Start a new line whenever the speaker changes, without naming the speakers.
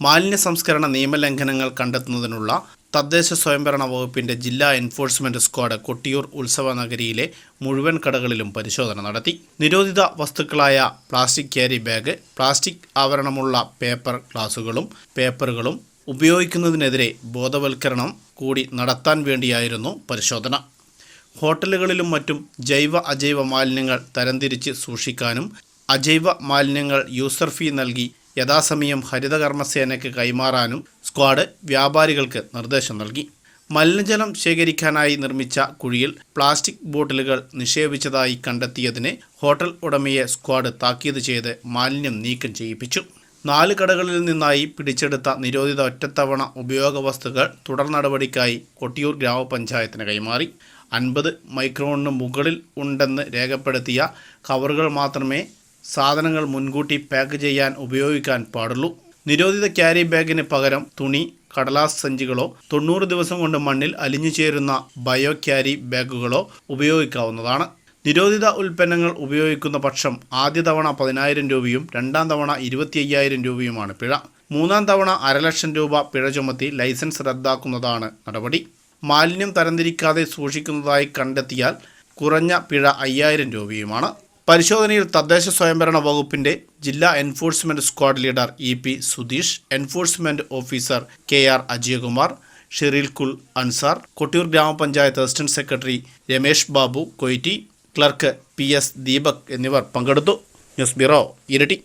മാലിന്യ സംസ്കരണ നിയമലംഘനങ്ങൾ കണ്ടെത്തുന്നതിനുള്ള തദ്ദേശ സ്വയംഭരണ വകുപ്പിന്റെ ജില്ലാ എൻഫോഴ്സ്മെന്റ് സ്ക്വാഡ് കൊട്ടിയൂർ ഉത്സവ നഗരിയിലെ മുഴുവൻ കടകളിലും പരിശോധന നടത്തി. നിരോധിത വസ്തുക്കളായ പ്ലാസ്റ്റിക് ക്യാരി ബാഗ് പ്ലാസ്റ്റിക് ആവരണമുള്ള പേപ്പർ ഗ്ലാസുകളും പേപ്പറുകളും ഉപയോഗിക്കുന്നതിനെതിരെ ബോധവൽക്കരണം കൂടി നടത്താൻ വേണ്ടിയായിരുന്നു പരിശോധന. ഹോട്ടലുകളിലും മറ്റും ജൈവ അജൈവ മാലിന്യങ്ങൾ തരംതിരിച്ച് സൂക്ഷിക്കാനും അജൈവ മാലിന്യങ്ങൾ യൂസർ ഫീ നൽകി യഥാസമയം ഹരിതകർമ്മസേനയ്ക്ക് കൈമാറാനും സ്ക്വാഡ് വ്യാപാരികൾക്ക് നിർദ്ദേശം നൽകി. മലിനജലം ശേഖരിക്കാനായി നിർമ്മിച്ച കുഴിയിൽ പ്ലാസ്റ്റിക് ബോട്ടിലുകൾ നിക്ഷേപിച്ചതായി കണ്ടെത്തിയതിനെ ഹോട്ടൽ ഉടമയെ സ്ക്വാഡ് താക്കീത് ചെയ്ത് മാലിന്യം നീക്കം ചെയ്യിപ്പിച്ചു. നാല് കടകളിൽ നിന്നായി പിടിച്ചെടുത്ത നിരോധിത ഒറ്റത്തവണ ഉപയോഗ വസ്തുക്കൾ തുടർ നടപടിക്കായി കൊട്ടിയൂർ ഗ്രാമപഞ്ചായത്തിന് കൈമാറി. അൻപത് മൈക്രോണിന് മുകളിൽ ഉണ്ടെന്ന് രേഖപ്പെടുത്തിയ കവറുകൾ മാത്രമേ സാധനങ്ങൾ മുൻകൂട്ടി പാക്ക് ചെയ്യാൻ ഉപയോഗിക്കാൻ പാടുള്ളൂ. നിരോധിത ക്യാരി ബാഗിന് പകരം തുണി കടലാസ് സഞ്ചികളോ തൊണ്ണൂറ് ദിവസം കൊണ്ട് മണ്ണിൽ അലിഞ്ഞു ചേരുന്ന ബയോ ക്യാരി ബാഗുകളോ ഉപയോഗിക്കാവുന്നതാണ്. നിരോധിത ഉൽപ്പന്നങ്ങൾ ഉപയോഗിക്കുന്ന പക്ഷം ആദ്യ തവണ പതിനായിരം രൂപയും രണ്ടാം തവണ ഇരുപത്തി അയ്യായിരം രൂപയുമാണ് പിഴ. മൂന്നാം തവണ അരലക്ഷം രൂപ പിഴ ചുമത്തി ലൈസൻസ് റദ്ദാക്കുന്നതാണ് നടപടി. മാലിന്യം തരംതിരിക്കാതെ സൂക്ഷിക്കുന്നതായി കണ്ടെത്തിയാൽ കുറഞ്ഞ പിഴ അയ്യായിരം രൂപയുമാണ്. പരിശോധനയിൽ തദ്ദേശ സ്വയംഭരണ വകുപ്പിന്റെ ജില്ലാ enforcement squad leader E P Sudheesh enforcement officer K R Ajayakumar ഷെറീൽ കുൽ അൻസാർ കൊട്ടിയൂർ ഗ്രാമപഞ്ചായത്ത് അസിസ്റ്റന്റ് സെക്രട്ടറി രമേഷ് ബാബു കൊയ്റ്റി ക്ലർക്ക് പി എസ് ദീപക് എന്നിവർ പങ്കെടുത്തു. ന്യൂസ് ബ്യൂറോ ഇരട്ടി.